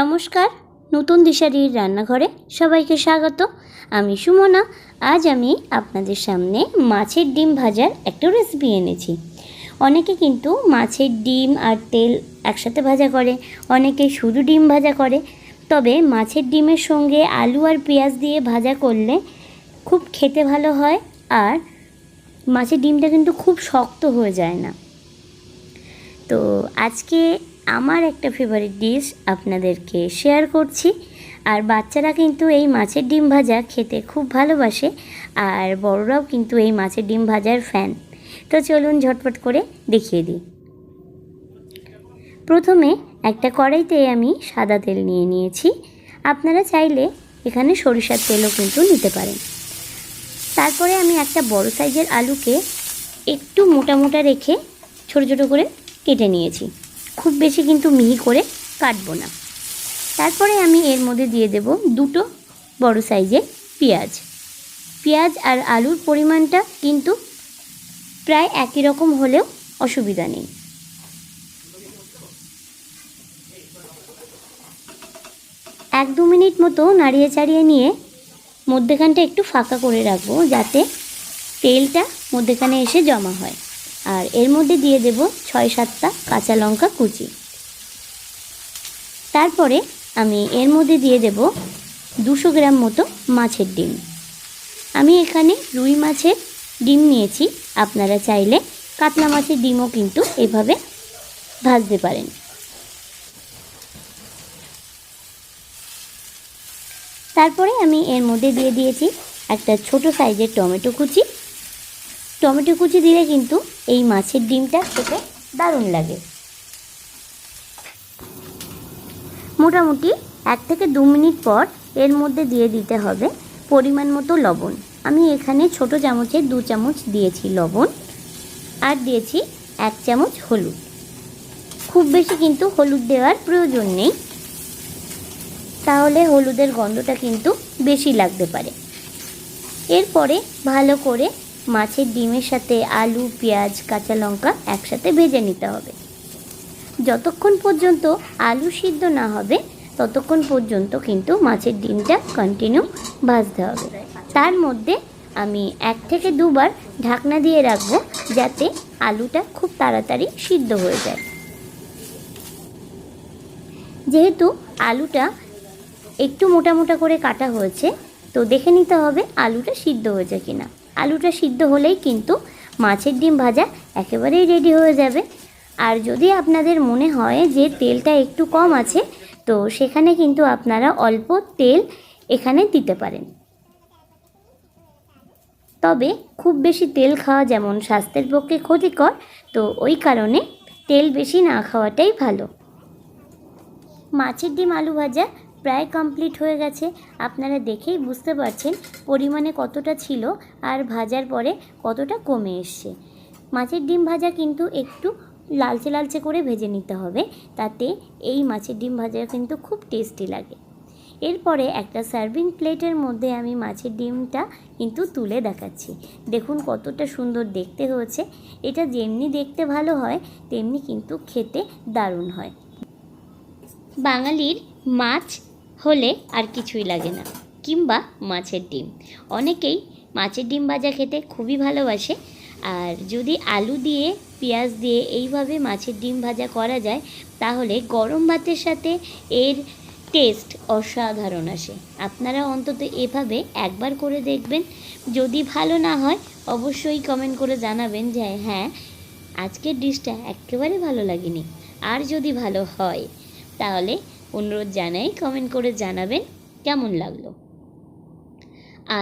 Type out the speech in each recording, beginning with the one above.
নমস্কার, নতুন দিশারির রান্নাঘরে সবাইকে স্বাগত। আমি সুমনা, আজ আমি আপনাদের সামনে মাছের ডিম ভাজার একটা রেসিপি এনেছি। অনেকে কিন্তু মাছের ডিম আর তেল একসাথে ভাজা করে, অনেকে শুধু ডিম ভাজা করে। তবে মাছের ডিমের সঙ্গে আলু আর পেঁয়াজ দিয়ে ভাজা করলে খুব খেতে ভালো হয় আর মাছের ডিমটা কিন্তু খুব শক্ত হয়ে যায় না। তো আজকে আমার একটা ফেভারিট ডিশ আপনাদেরকে শেয়ার করছি। আর বাচ্চারা কিন্তু এই মাছের ডিম ভাজা খেতে খুব ভালোবাসে, আর বড়রাও কিন্তু এই মাছের ডিম ভাজার ফ্যান তো চলুন ঝটপট করে দেখিয়ে দিই। প্রথমে একটা কড়াইতে আমি সাদা তেল নিয়ে নিয়েছি। আপনারা চাইলে এখানে সরিষার তেলও কিন্তু নিতে পারেন। তারপরে আমি একটা বড় সাইজের আলুকে একটু মোটা মোটা রেখে ছোট ছোট করে কেটে নিয়েছি। খুব বেশি কিন্তু মিহি করে কাটবো না। তারপরে আমি এর মধ্যে দিয়ে দেব দুটো বড় সাইজের পেঁয়াজ। পেঁয়াজ আর আলুর পরিমাণটা কিন্তু প্রায় একই রকম হলেও অসুবিধা নেই। এক দু মিনিট মতো নাড়িয়ে চাড়িয়ে নিয়ে মধ্যেখানটা একটু ফাঁকা করে রাখব যাতে তেলটা মধ্যেখানে এসে জমা হয়। আর এর মধ্যে দিয়ে দেব ছয় সাতটা কাঁচা লঙ্কা কুচি। তারপরে আমি এর মধ্যে দিয়ে দেব দুশো গ্রাম মতো মাছের ডিম। আমি এখানে রুই মাছের ডিম নিয়েছি, আপনারা চাইলে কাতলা মাছের ডিমও কিন্তু এভাবে ভাজতে পারেন। তারপরে আমি এর মধ্যে দিয়ে দিয়েছি একটা ছোট সাইজের টমেটো কুচি টমেটো কুচি দিলে কিন্তু এই মাছের ডিমটা খেতে দারুণ লাগে। মোটামুটি এক থেকে দু মিনিট পর এর মধ্যে দিয়ে দিতে হবে পরিমাণ মতো লবণ। আমি এখানে ছোট চামচে দু চামচ দিয়েছি লবণ আর দিয়েছি এক চামচ হলুদ। খুব বেশি কিন্তু হলুদ দেওয়ার প্রয়োজন নেই। তাহলে হলুদের গন্ধটা কিন্তু বেশি লাগতে পারে। এরপরে ভালো করে মাছের ডিমের সাথে আলু, পেঁয়াজ, কাঁচা লঙ্কা একসাথে ভেজে নিতে হবে। যতক্ষণ পর্যন্ত আলু সিদ্ধ না হবে, ততক্ষণ পর্যন্ত কিন্তু মাছের ডিমটা কন্টিনিউ ভাজতে হবে। তার মধ্যে আমি এক থেকে দুবার ঢাকনা দিয়ে রাখব যাতে আলুটা খুব তাড়াতাড়ি সিদ্ধ হয়ে যায়। যেহেতু আলুটা একটু মোটা মোটা করে কাটা হয়েছে, তো দেখে নিতে হবে আলুটা সিদ্ধ হয়েছে কিনা। আলুটা সিদ্ধ হলেই কিন্তু মাছের ডিম ভাজা একেবারেই রেডি হয়ে যাবে। আর যদি আপনাদের মনে হয় যে তেলটা একটু কম আছে, তো সেখানে কিন্তু আপনারা অল্প তেল এখানে দিতে পারেন। তবে খুব বেশি তেল খাওয়া যেমন স্বাস্থ্যের পক্ষে ক্ষতিকর, তো ওই কারণে তেল বেশি না খাওয়াটাই ভালো। মাছের ডিম আলু ভাজা প্রায় কমপ্লিট হয়ে গেছে। আপনারা দেখেই বুঝতে পারছেন পরিমাণে কতটা ছিল আর ভাজার পরে কতটা কমে এসছে। মাছের ডিম ভাজা কিন্তু একটু লালচে লালচে করে ভেজে নিতে হবে, তাতে এই মাছের ডিম ভাজা কিন্তু খুব টেস্টি লাগে। এরপরে একটা সার্ভিং প্লেটের মধ্যে আমি মাছের ডিমটা কিন্তু তুলে দেখাচ্ছি। দেখুন কতটা সুন্দর দেখতে হয়েছে। এটা যেমনি দেখতে ভালো হয়, তেমনি কিন্তু খেতে দারুণ হয়। বাঙালির মাছ হলে আর কিছুই লাগে না, কিংবা মাছের ডিম। অনেকেই মাছের ডিম ভাজা খেতে খুবই ভালোবাসে, আর যদি আলু দিয়ে, পেঁয়াজ দিয়ে এইভাবে মাছের ডিম ভাজা করা যায়, তাহলে গরম ভাতের সাথে এর টেস্ট অসাধারণ আসে। আপনারা অন্তত এভাবে একবার করে দেখবেন। যদি ভালো না হয়, অবশ্যই কমেন্ট করে জানাবেন যে হ্যাঁ আজকের ডিশটা একেবারে ভালো লাগেনি। আর যদি ভালো হয়, তাহলে অনুরোধ জানাই কমেন্ট করে জানাবেন কেমন লাগল।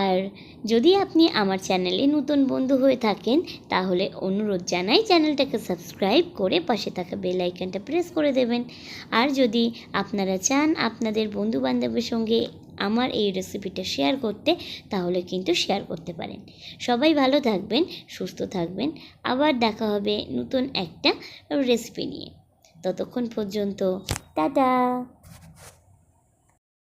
আর যদি আপনি আমার চ্যানেলে নতুন বন্ধু হয়ে থাকেন, তাহলে অনুরোধ জানাই চ্যানেলটাকে সাবস্ক্রাইব করে পাশে থাকা বেল আইকনটা প্রেস করে দেবেন। আর যদি আপনারা চান আপনাদের বন্ধু বান্ধবের সঙ্গে আমার এই রেসিপিটা শেয়ার করতে, তাহলে কিন্তু শেয়ার করতে পারেন। সবাই ভালো থাকবেন, সুস্থ থাকবেন। আবার দেখা হবে নতুন একটা রেসিপি নিয়ে। ততক্ষণ পর্যন্ত, টাটা!